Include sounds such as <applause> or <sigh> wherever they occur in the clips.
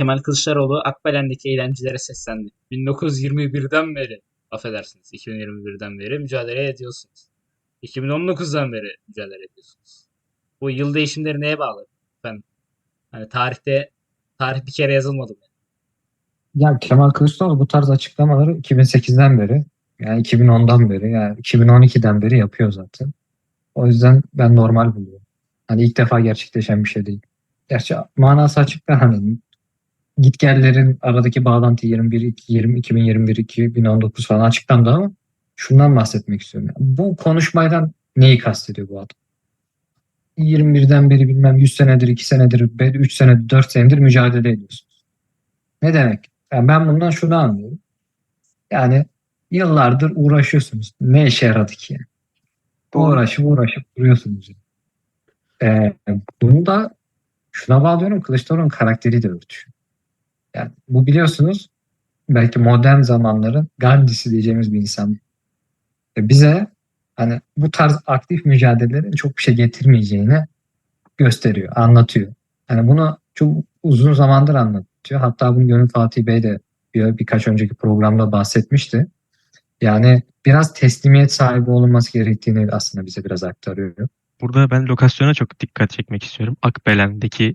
Kemal Kılıçdaroğlu Akbelen'deki eğlencelere seslendi. 1921'den beri, affedersiniz 2021'den beri mücadele ediyorsunuz. 2019'dan beri mücadele ediyorsunuz. Bu yıl değişimleri neye bağlı? Ben hani tarihte tarih bir kere yazılmadı mı? Ya Kemal Kılıçdaroğlu bu tarz açıklamaları 2008'den beri yani 2010'dan beri yani 2012'den beri yapıyor zaten. O yüzden ben normal buluyorum. Hani ilk defa gerçekleşen bir şey değil. Gerçi manası açıkta hani gitgellerin aradaki bağlantı 21 20 2021 2019 falan açıklandı ama şundan bahsetmek istiyorum. Bu konuşmaydan neyi kastediyor bu adam? 21'den beri bilmem 100 senedir, 2 senedir, 3 senedir, 4 senedir mücadele ediyorsunuz. Ne demek? Yani ben bundan şunu anlıyorum. Yani yıllardır uğraşıyorsunuz. Ne işe yaradı ki? Yani? Uğraşıp uğraşıp duruyorsunuz. Ee, bunu da şuna bağlıyorum. Kılıçdaroğlu'nun karakteri de örtüşüyor. Bu biliyorsunuz belki modern zamanların Gandhi'si diyeceğimiz bir insan. Ve bize hani bu tarz aktif mücadelelerin çok bir şey getirmeyeceğini gösteriyor, anlatıyor. Yani bunu çok uzun zamandır anlatıyor. Hatta bunu Gönül Fatih Bey de bir, birkaç önceki programda bahsetmişti. Yani biraz teslimiyet sahibi olunması gerektiğini aslında bize biraz aktarıyor. Burada ben lokasyona çok dikkat çekmek istiyorum. Akbelen'deki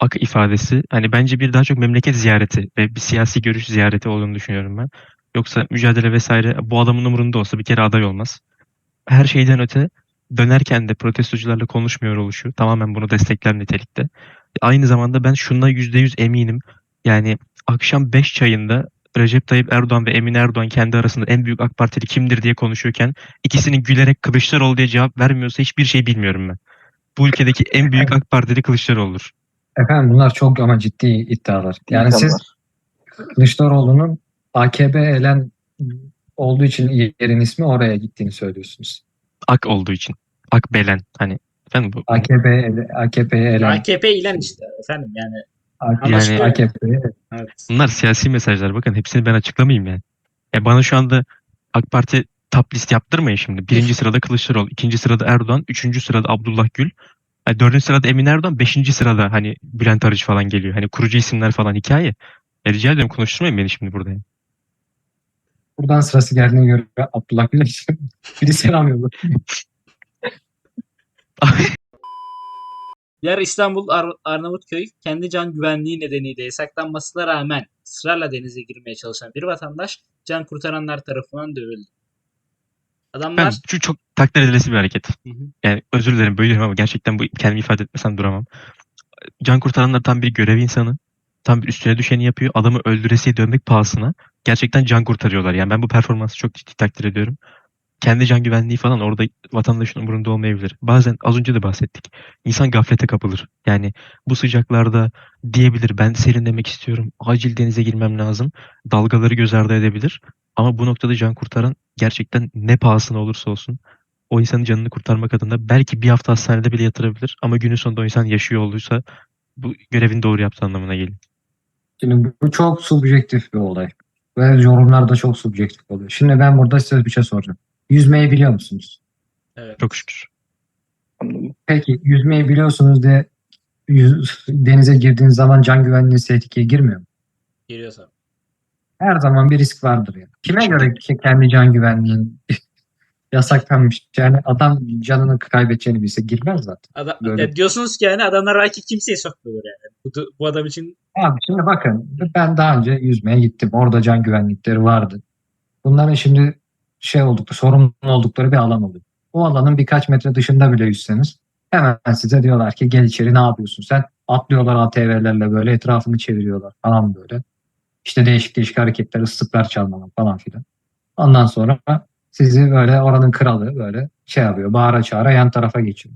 ak ifadesi hani bence bir daha çok memleket ziyareti ve bir siyasi görüş ziyareti olduğunu düşünüyorum ben. Yoksa mücadele vesaire bu adamın umurunda olsa bir kere aday olmaz. Her şeyden öte dönerken de protestocularla konuşmuyor oluşu tamamen bunu destekler nitelikte. Aynı zamanda ben şuna %100 eminim. Yani akşam 5 çayında Recep Tayyip Erdoğan ve Emin Erdoğan kendi arasında en büyük AK Partili kimdir diye konuşuyorken ikisinin gülerek Kılıçdaroğlu diye cevap vermiyorsa hiçbir şey bilmiyorum ben. Bu ülkedeki en büyük <laughs> AK Partili Kılıçdaroğlu'dur. Efendim bunlar çok ama ciddi iddialar. Yani siz Kılıçdaroğlu'nun AKP elen olduğu için yerin ismi oraya gittiğini söylüyorsunuz. AK olduğu için. AK Belen hani efendim bu AKP AKP'ye elen AKP ilan işte efendim yani. Yani- AKP'ye Evet. bunlar siyasi mesajlar. Bakın hepsini ben açıklamayayım yani. E bana şu anda AK Parti top list yaptırmayın şimdi. Birinci sırada Kılıçdaroğlu, ikinci sırada Erdoğan, üçüncü sırada Abdullah Gül. Hani dördüncü sırada Emin Erdoğan, beşinci sırada hani Bülent Arıç falan geliyor. Hani kurucu isimler falan hikaye. E rica ediyorum konuşturmayın beni şimdi burada. yani. buradan sırası geldiğine göre Abdullah Gül'e <laughs> biri selam yolladı. Yer İstanbul Ar- Arnavutköy kendi can güvenliği nedeniyle yasaklanmasına rağmen ısrarla denize girmeye çalışan bir vatandaş can kurtaranlar tarafından dövüldü. Ben Adamlar şu çok takdir edilesi bir hareket. Hı hı. Yani özür dilerim bölüyorum ama gerçekten bu kendimi ifade etmesem duramam. Can kurtaranlar tam bir görev insanı. Tam bir üstüne düşeni yapıyor. Adamı öldüresiye dönmek pahasına gerçekten can kurtarıyorlar. Yani ben bu performansı çok ciddi takdir ediyorum. Kendi can güvenliği falan orada vatandaşın umurunda olmayabilir. Bazen az önce de bahsettik. İnsan gaflete kapılır. Yani bu sıcaklarda diyebilir ben serinlemek istiyorum. Acil denize girmem lazım. Dalgaları göz ardı edebilir. Ama bu noktada can kurtaran gerçekten ne pahasına olursa olsun o insanın canını kurtarmak adına belki bir hafta hastanede bile yatırabilir. Ama günün sonunda o insan yaşıyor olduysa bu görevini doğru yaptığı anlamına geliyor. Şimdi bu çok subjektif bir olay. Ve yorumlar da çok subjektif oluyor. Şimdi ben burada size bir şey soracağım. Yüzmeyi biliyor musunuz? evet. Çok şükür. Peki yüzmeyi biliyorsunuz diye yüz- denize girdiğiniz zaman can güvenliğiniz tehlikeye girmiyor mu? giriyor tabii. Her zaman bir risk vardır ya. Kime göre ki kendi can güvenliğin <laughs> yasaklanmış? Yani adam canını kaybedeceğini bilse girmez zaten. Adam, Böyle. ya diyorsunuz ki yani adamlar belki kimseyi sokmuyorlar yani. Bu, bu adam için Abi şimdi bakın ben daha önce yüzmeye gittim. Orada can güvenlikleri vardı. Bunların şimdi şey oldukları, sorumlu oldukları bir alan oluyor. O alanın birkaç metre dışında bile yüzseniz hemen size diyorlar ki gel içeri ne yapıyorsun sen? Atlıyorlar ATV'lerle böyle etrafını çeviriyorlar falan böyle. İşte değişik değişik hareketler, ıslıklar çalmalar falan filan. Ondan sonra sizi böyle oranın kralı böyle şey yapıyor. Bağıra çağıra yan tarafa geçiyor.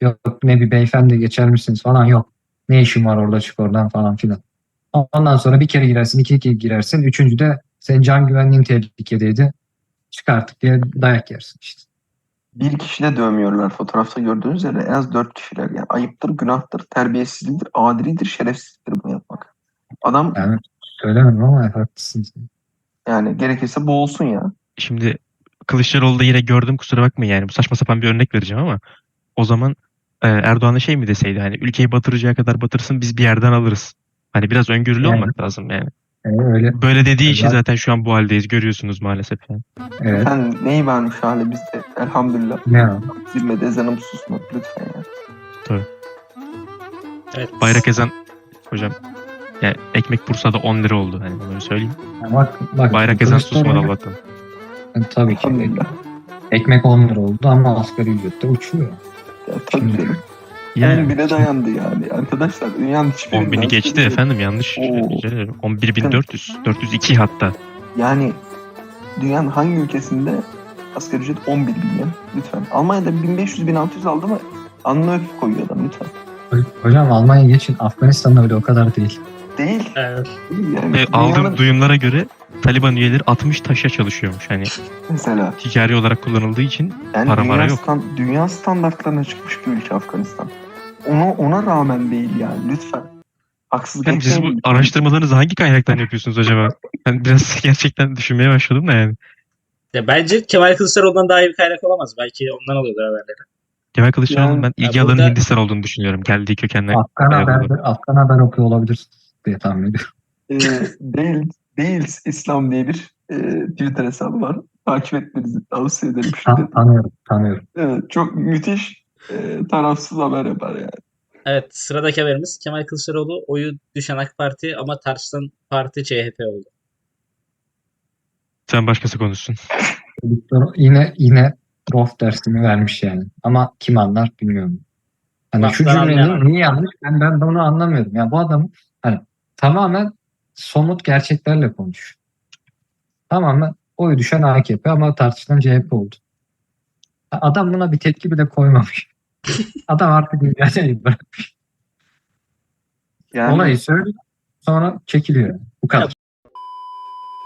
Yok ne bir beyefendi geçer misiniz falan yok. Ne işin var orada çık oradan falan filan. Ondan sonra bir kere girersin, iki kere girersin. Üçüncü de senin can güvenliğin tehlikedeydi. Çık artık diye dayak yersin işte. Bir kişi de dövmüyorlar. Fotoğrafta gördüğünüz üzere en az dört kişiler. Yani ayıptır, günahtır, terbiyesizliktir, adilidir, şerefsizliktir bunu yapmak. Adam Yani söylemem ama haklısın. yani gerekirse boğulsun ya. Şimdi Kılıçdaroğlu'da yine gördüm kusura bakmayın yani bu saçma sapan bir örnek vereceğim ama o zaman e, Erdoğan'a şey mi deseydi hani ülkeyi batıracağı kadar batırsın biz bir yerden alırız. Hani biraz öngörülü Yani. olmak lazım yani. Yani öyle Böyle dediği için zaten şu an bu haldeyiz görüyorsunuz maalesef yani. evet. Efendim neyi varmış hali bizde elhamdülillah. Ne o? Zirvede ezanım susmadı lütfen ya. Evet. Bayrak ezan hocam yani ekmek Bursa'da 10 lira oldu hani bunu söyleyeyim. Ya Bak, bak, Bayrak ezan Kılıçdaroğlu- susmadı Allah'tan. Yani Tabii ki. Ekmek 10 lira oldu ama asgari ücrette uçuyor. Ya, tabii Şimdi- canım. Yani 11'e dayandı yani. Arkadaşlar dünyanın hiçbir 10 bini geçti efendim yanlış. Oo. 11.400. 402 hatta. Yani dünyanın hangi ülkesinde asgari ücret 11 bin ya? Lütfen. Almanya'da 1500-1600 aldı mı alnına öpüp koyuyor adam lütfen. Hocam Almanya geçin Afganistan'da öyle o kadar değil. Değil. Evet. değil yani. Ve aldığım Dünyanın- duyumlara göre Taliban üyeleri 60 taşa çalışıyormuş. Hani Mesela ticari olarak kullanıldığı için yani Para dünya, mara yok. stan- dünya standartlarına çıkmış bir ülke Afganistan. Ona, ona rağmen değil yani lütfen. Haksızlık yani siz bu etmeyin. araştırmalarınızı hangi kaynaktan yapıyorsunuz acaba? Ben biraz <laughs> gerçekten düşünmeye başladım da yani. Ya bence Kemal Kılıçdaroğlu'ndan daha iyi bir kaynak olamaz. Belki ondan alıyordur haberleri. Kemal Kılıçdaroğlu'nun Yani- ben ilgi Ya alanı burada- Hindistan olduğunu düşünüyorum. Geldiği kökenle. Afgan haber. Afgan haber okuyor olabilir diye tahmin ediyorum. Ee, değil, değil İslam diye bir e, Twitter hesabı var. Takip etmenizi tavsiye ederim. Ta- Şiddetle. tanıyorum, tanıyorum. Evet, çok müthiş e, tarafsız haber yapar yani. Evet sıradaki haberimiz Kemal Kılıçdaroğlu oyu düşen AK Parti ama tartışılan parti CHP oldu. Sen başkası konuşsun. Yine yine prof dersini vermiş yani. Ama kim anlar bilmiyorum. Hani şu cümlenin niye yanlış? Ben ben bunu anlamıyorum. Ya bu adam hani tamamen somut gerçeklerle konuş. Tamamen oy düşen AKP ama tartışılan CHP oldu. Adam buna bir tepki bile koymamış. <laughs> adam artık dünyayı bırakmış. Yani Olayı söylüyor. Sonra çekiliyor. Bu kadar.